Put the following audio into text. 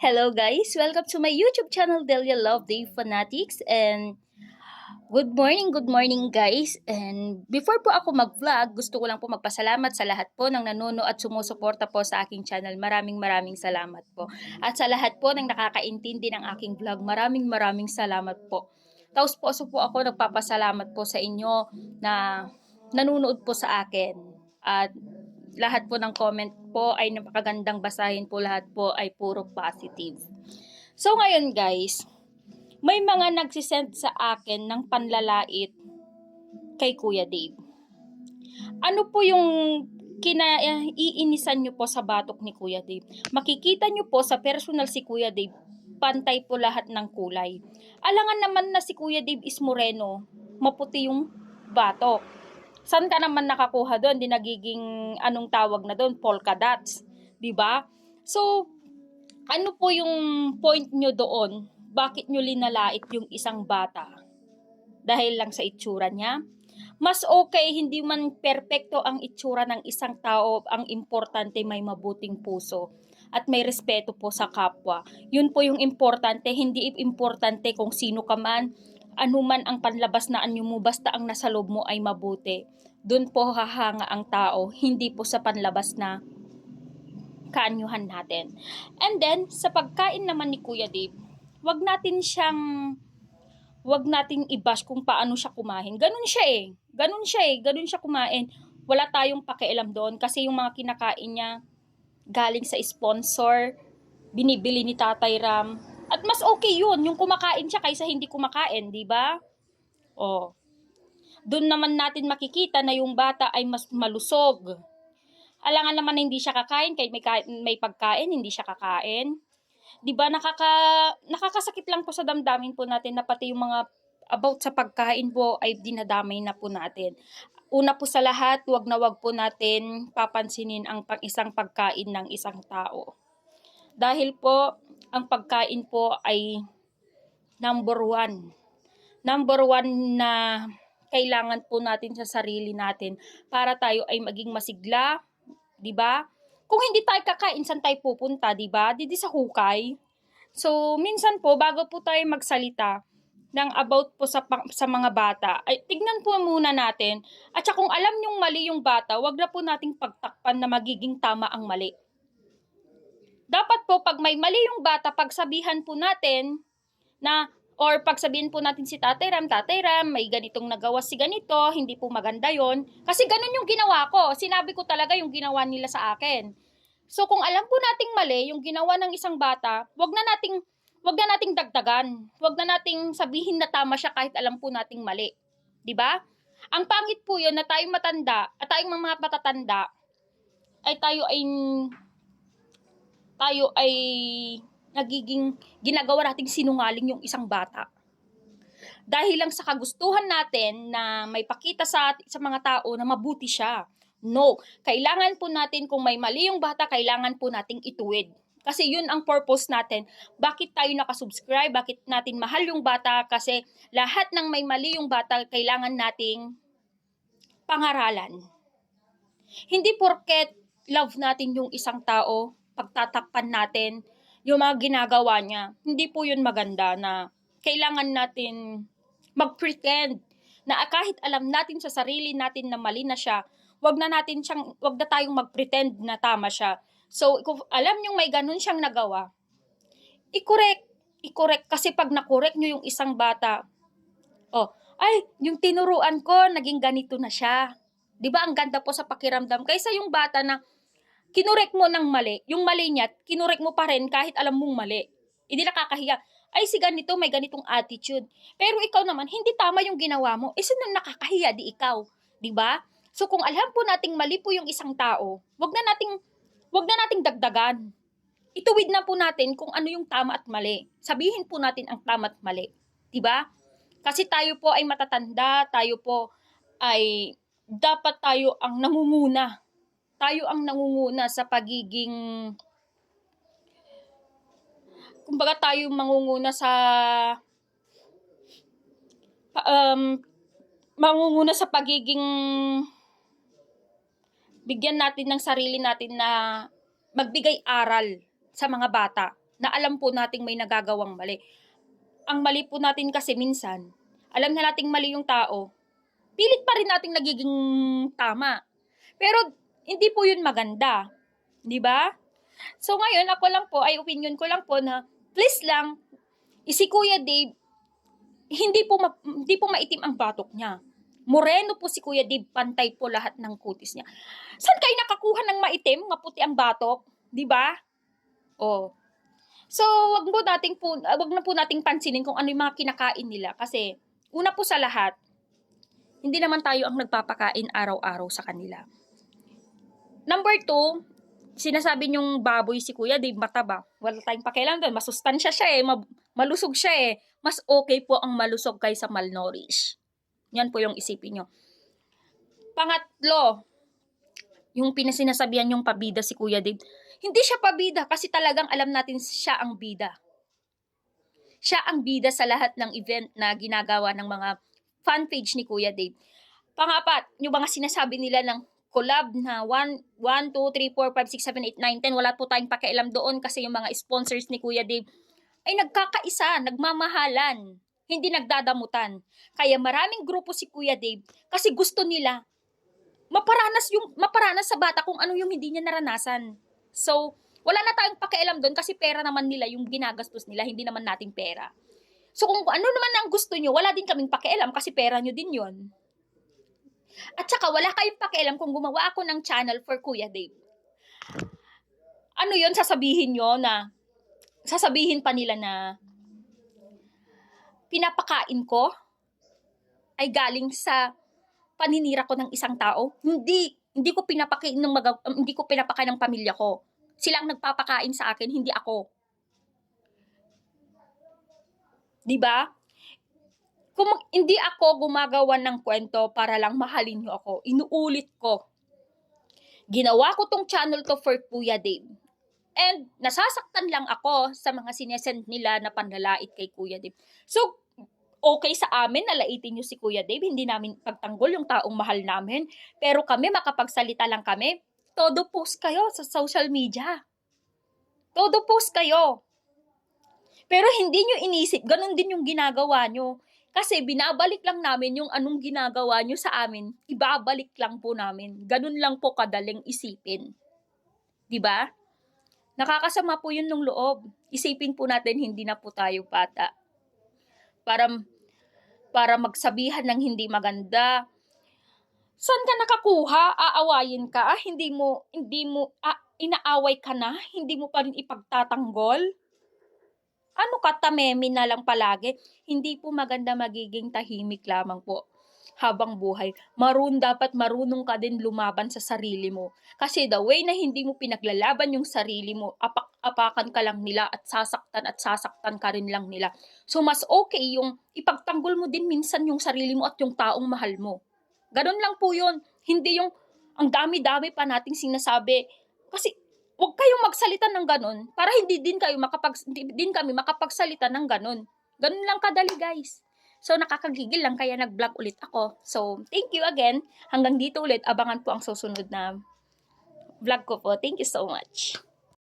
Hello guys! Welcome to my YouTube channel, Delia Love Day Fanatics and good morning, good morning guys! And before po ako mag-vlog, gusto ko lang po magpasalamat sa lahat po ng nanuno at sumusuporta po sa aking channel. Maraming maraming salamat po. At sa lahat po ng nakakaintindi ng aking vlog, maraming maraming salamat po. Taos puso po ako nagpapasalamat po sa inyo na nanonood po sa akin. At lahat po ng comment po ay napakagandang basahin po lahat po ay puro positive. So ngayon guys, may mga nagsisend sa akin ng panlalait kay Kuya Dave. Ano po yung kina iinisan nyo po sa batok ni Kuya Dave? Makikita nyo po sa personal si Kuya Dave, pantay po lahat ng kulay. Alangan naman na si Kuya Dave is moreno, maputi yung batok saan ka naman nakakuha doon? Di nagiging anong tawag na doon? Polka dots. ba? So, ano po yung point nyo doon? Bakit nyo linalait yung isang bata? Dahil lang sa itsura niya? Mas okay, hindi man perpekto ang itsura ng isang tao. Ang importante may mabuting puso at may respeto po sa kapwa. Yun po yung importante, hindi importante kung sino ka man, anuman ang panlabas na anyo mo, basta ang nasa loob mo ay mabuti. Doon po hahanga ang tao, hindi po sa panlabas na kaanyuhan natin. And then, sa pagkain naman ni Kuya Dave, wag natin siyang wag nating i-bash kung paano siya kumain. Ganun siya eh. Ganun siya eh. Ganun siya kumain. Wala tayong pakialam doon kasi yung mga kinakain niya galing sa sponsor, binibili ni Tatay Ram, at mas okay yun, yung kumakain siya kaysa hindi kumakain, di ba? Oh. Doon naman natin makikita na yung bata ay mas malusog. Alangan naman na hindi siya kakain, kay may, may pagkain, hindi siya kakain. Di ba nakaka, nakakasakit lang po sa damdamin po natin na pati yung mga about sa pagkain po ay dinadamay na po natin. Una po sa lahat, wag na wag po natin papansinin ang pang isang pagkain ng isang tao. Dahil po, ang pagkain po ay number one. Number one na kailangan po natin sa sarili natin para tayo ay maging masigla, 'di ba? Kung hindi tayo kakain, saan tayo pupunta, 'di ba? Didi sa hukay. So, minsan po bago po tayo magsalita ng about po sa sa mga bata, ay tignan po muna natin at kung alam nyong mali yung bata, wag na po nating pagtakpan na magiging tama ang mali po pag may mali yung bata, pagsabihan po natin na or pagsabihin po natin si Tatay Ram, Tatay Ram, may ganitong nagawa si ganito, hindi po maganda yon Kasi ganun yung ginawa ko. Sinabi ko talaga yung ginawa nila sa akin. So kung alam po nating mali yung ginawa ng isang bata, wag na nating wag na nating dagdagan. Wag na nating sabihin na tama siya kahit alam po nating mali. 'Di ba? Ang pangit po 'yon na tayong matanda at tayong mga matatanda ay tayo ay tayo ay nagiging ginagawa nating sinungaling yung isang bata. Dahil lang sa kagustuhan natin na may pakita sa, sa mga tao na mabuti siya. No, kailangan po natin kung may mali yung bata, kailangan po nating ituwid. Kasi yun ang purpose natin. Bakit tayo nakasubscribe? Bakit natin mahal yung bata? Kasi lahat ng may mali yung bata, kailangan nating pangaralan. Hindi porket love natin yung isang tao, pagtatakpan natin yung mga ginagawa niya. Hindi po yun maganda na kailangan natin mag-pretend na kahit alam natin sa sarili natin na mali na siya, wag na natin siyang, wag na tayong mag-pretend na tama siya. So, kung alam nyo may ganun siyang nagawa, i-correct, i-correct. Kasi pag na-correct nyo yung isang bata, oh, ay, yung tinuruan ko, naging ganito na siya. 'Di ba ang ganda po sa pakiramdam kaysa yung bata na kinurek mo ng mali, yung mali niya, kinurek mo pa rin kahit alam mong mali. Hindi nakakahiya. Ay, si ganito, may ganitong attitude. Pero ikaw naman, hindi tama yung ginawa mo. Eh, sino nakakahiya? Di ikaw. Ba? So, kung alam po nating mali po yung isang tao, wag na nating, wag na nating dagdagan. Ituwid na po natin kung ano yung tama at mali. Sabihin po natin ang tama at mali. Ba? Kasi tayo po ay matatanda, tayo po ay dapat tayo ang nangunguna tayo ang nangunguna sa pagiging kumbaga tayo mangunguna sa um, mangunguna sa pagiging bigyan natin ng sarili natin na magbigay aral sa mga bata. na alam po nating may nagagawang mali. Ang mali po natin kasi minsan, alam na nating mali yung tao, pilit pa rin nating nagiging tama. Pero hindi po yun maganda. Di ba? So ngayon, ako lang po, ay opinion ko lang po na please lang, si Kuya Dave, hindi po, ma- hindi po maitim ang batok niya. Moreno po si Kuya Dave, pantay po lahat ng kutis niya. Saan kayo nakakuha ng maitim, maputi ang batok? Di ba? Oh. So, wag mo nating po, ah, wag na po nating pansinin kung ano yung mga kinakain nila kasi una po sa lahat, hindi naman tayo ang nagpapakain araw-araw sa kanila. Number two, sinasabi niyong baboy si Kuya Dave mataba. Wala tayong pakialam doon. Masustansya siya eh. ma- malusog siya eh. Mas okay po ang malusog kaysa malnourished. Yan po yung isipin nyo. Pangatlo, yung pinasinasabihan yung pabida si Kuya Dave. Hindi siya pabida kasi talagang alam natin siya ang bida. Siya ang bida sa lahat ng event na ginagawa ng mga fan page ni Kuya Dave. Pangapat, yung mga sinasabi nila ng collab na 1, 1, 2, 3, 4, 5, 6, 7, 8, 9, 10. Wala po tayong pakialam doon kasi yung mga sponsors ni Kuya Dave ay nagkakaisa, nagmamahalan, hindi nagdadamutan. Kaya maraming grupo si Kuya Dave kasi gusto nila maparanas yung maparanas sa bata kung ano yung hindi niya naranasan. So, wala na tayong pakialam doon kasi pera naman nila yung ginagastos nila, hindi naman nating pera. So, kung ano naman ang gusto nyo, wala din kaming pakialam kasi pera nyo din yon. At saka, wala kayong pakialam kung gumawa ako ng channel for Kuya Dave. Ano yon sasabihin nyo na, sasabihin pa nila na, pinapakain ko ay galing sa paninira ko ng isang tao. Hindi, hindi ko pinapakain ng mag- hindi ko pinapakain ng pamilya ko. Sila ang nagpapakain sa akin, hindi ako. 'Di ba? Kung hindi ako gumagawa ng kwento para lang mahalin niyo ako, inuulit ko. Ginawa ko tong channel to for Kuya Dave. And nasasaktan lang ako sa mga sinesend nila na panlalait kay Kuya Dave. So, okay sa amin na laitin niyo si Kuya Dave. Hindi namin pagtanggol yung taong mahal namin. Pero kami, makapagsalita lang kami. Todo post kayo sa social media. Todo post kayo. Pero hindi nyo inisip, ganun din yung ginagawa nyo. Kasi binabalik lang namin yung anong ginagawa nyo sa amin, ibabalik lang po namin. Ganun lang po kadaling isipin. 'Di ba? Nakakasama po yun ng loob. Isipin po natin hindi na po tayo bata. Para para magsabihan ng hindi maganda. Saan ka nakakuha? Aawayin ka? Ah, hindi mo hindi mo ah, inaaway ka na? Hindi mo pa rin ipagtatanggol? Ano ka tamemi na lang palagi? Hindi po maganda magiging tahimik lamang po habang buhay. Marun dapat marunong ka din lumaban sa sarili mo. Kasi the way na hindi mo pinaglalaban yung sarili mo, apak-apakan ka lang nila at sasaktan at sasaktan ka rin lang nila. So mas okay yung ipagtanggol mo din minsan yung sarili mo at yung taong mahal mo. Ganun lang po yun. Hindi yung ang dami-dami pa nating sinasabi. Kasi huwag kayong magsalita ng ganun para hindi din kayo makapag hindi din kami makapagsalita ng ganun. Ganun lang kadali, guys. So, nakakagigil lang kaya nag-vlog ulit ako. So, thank you again. Hanggang dito ulit. Abangan po ang susunod na vlog ko po. Thank you so much.